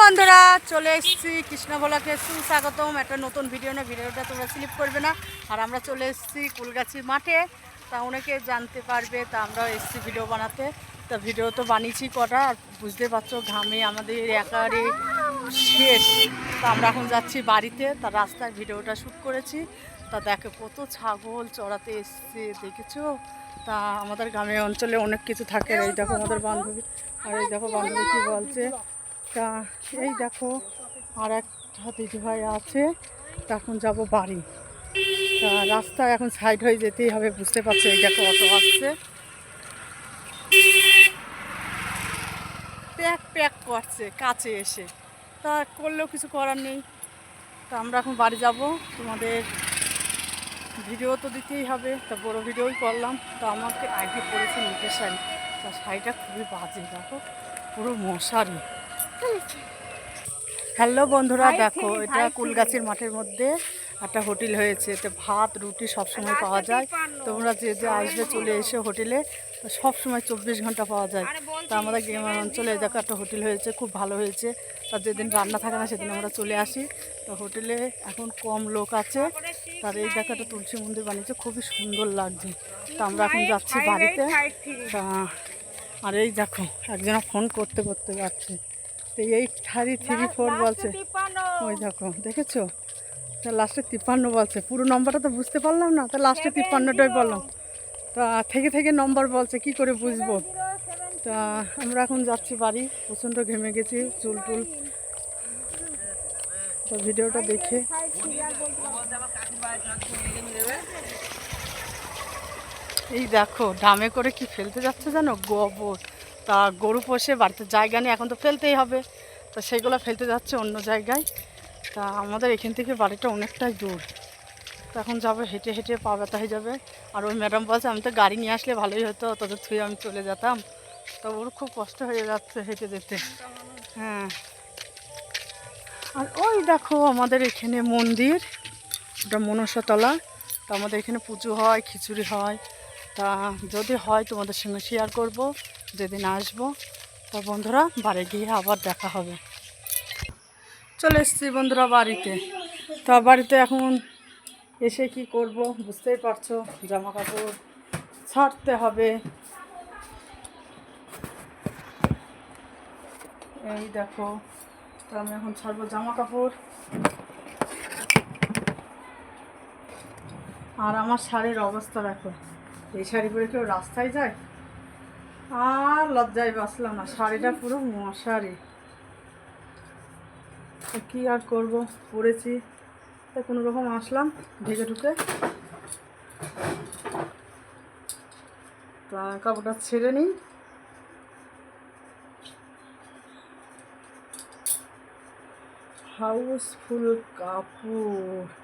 বন্ধুরা, চলে এসেছি কৃষ্ণভোলাকে সুস্বাগতম, একটা নতুন ভিডিও না ভিডিওটা তোমরা স্লিপ করবে না। আর আমরা চলে এসেছি কুলগাছি মাঠে। তা অনেকে জানতে পারবে, তা আমরা এসেছি ভিডিও বানাতে। তা ভিডিও তো বানিয়েছি কটা, আর বুঝতে পারছ, ঘামে আমাদের একারে শেষ। তা আমরা এখন যাচ্ছি বাড়িতে। তা রাস্তায় ভিডিওটা শ্যুট করেছি। তা দেখো, কত ছাগল চড়াতে এসছে, দেখেছ? তা আমাদের গ্রামে অঞ্চলে অনেক কিছু থাকে। এই দেখো আমাদের বান্ধবী, আর এই দেখো বান্ধবী কী বলছে? তা এই দেখো আর একটা দিদিভাই আছে, তা এখন যাব বাড়ি। তা রাস্তা এখন সাইড হয়ে যেতেই হবে, বুঝতে পারছ, এই দেখো অটো আসছে। প্যাক প্যাক করছে, কাছে এসে। তা করলেও কিছু করার নেই। তা আমরা এখন বাড়ি যাব, তোমাদের ভিডিও তো দিতেই হবে, তা বড় ভিডিওই করলাম। তো আমাকে আগে পড়েছে নিচের শাড়ি। তা শাড়িটা খুবই বাজে, দেখো, পুরো মশারি। হ্যালো বন্ধুরা দেখো এটা কুলগাছির মাঠের মধ্যে একটা হোটেল হয়েছে। এতে ভাত রুটি সব সময় পাওয়া যায়। তোমরা যে যে আসবে চলে এসে হোটেলে সব সময় চব্বিশ ঘণ্টা পাওয়া যায়। তা আমাদের গ্রামের অঞ্চলে দেখো একটা হোটেল হয়েছে খুব ভালো হয়েছে। তার যেদিন রান্না থাকে না সেদিন আমরা চলে আসি। তো হোটেলে এখন কম লোক আছে। তার এই দেখো একটা তুলসী মন্দির বানিয়েছে খুবই সুন্দর লাগছে। তা আমরা এখন যাচ্ছি বাড়িতে। তা আর এই দেখো একজন ফোন করতে করতে যাচ্ছে। তো এই থারি থ্রি ফোর বলছে। ওই দেখো দেখেছ? তা লাস্টে তিপ্পান্ন বলছে। পুরো নম্বরটা তো বুঝতে পারলাম না তা লাস্টে তিপ্পান্নটাই বললাম। তা থেকে থেকে নম্বর বলছে কি করে বুঝব? তা আমরা এখন যাচ্ছি বাড়ি প্রচণ্ড ঘেমে গেছি চুল টুল। তো ভিডিওটা দেখে। এই দেখো ডামে করে কি ফেলতে যাচ্ছে জানো? গোবর। তা গরু পোষে বাড়িতে জায়গা নেই, এখন তো ফেলতেই হবে। তো সেগুলো ফেলতে যাচ্ছে অন্য জায়গায়। তা আমাদের এখান থেকে বাড়িটা অনেকটাই দূর। তো এখন যাব, হেঁটে হেঁটে পা ব্যথা হয়ে যাবে। আর ওই ম্যাডাম বলছে, আমি তো গাড়ি নিয়ে আসলে ভালোই হতো, তোদের থুয়ে আমি চলে যেতাম। তো ওর খুব কষ্ট হয়ে যাচ্ছে হেঁটে যেতে। হ্যাঁ। আর ওই দেখো আমাদের এখানে মন্দির ওটা মনসাতলা। তো আমাদের এখানে পুজো হয়, খিচুড়ি হয়। তা যদি হয় তোমাদের সঙ্গে শেয়ার করব, যেদিন আসব। তো বন্ধুরা, বাড়ি গিয়ে আবার দেখা হবে। চলে এসেছি বন্ধুরা বাড়িতে। তা বাড়িতে এখন এসে কি করব বুঝতেই পারছ জামা কাপড় ছাড়তে হবে। এই দেখো, তো আমি এখন ছাড়বো জামা কাপড় আর আমার শাড়ির অবস্থা দেখো। এই শাড়ি পরে কেউ রাস্তায় যায়? আর লজ্জায় বাঁচলাম না, শাড়িটা পুরো মশারি। কী আর করব? পরেছি। তো কোনো রকম আসলাম ঢেকে ঢুকে তা কাপড়টা ছেড়ে নিই। হাউসফুল কাপড়।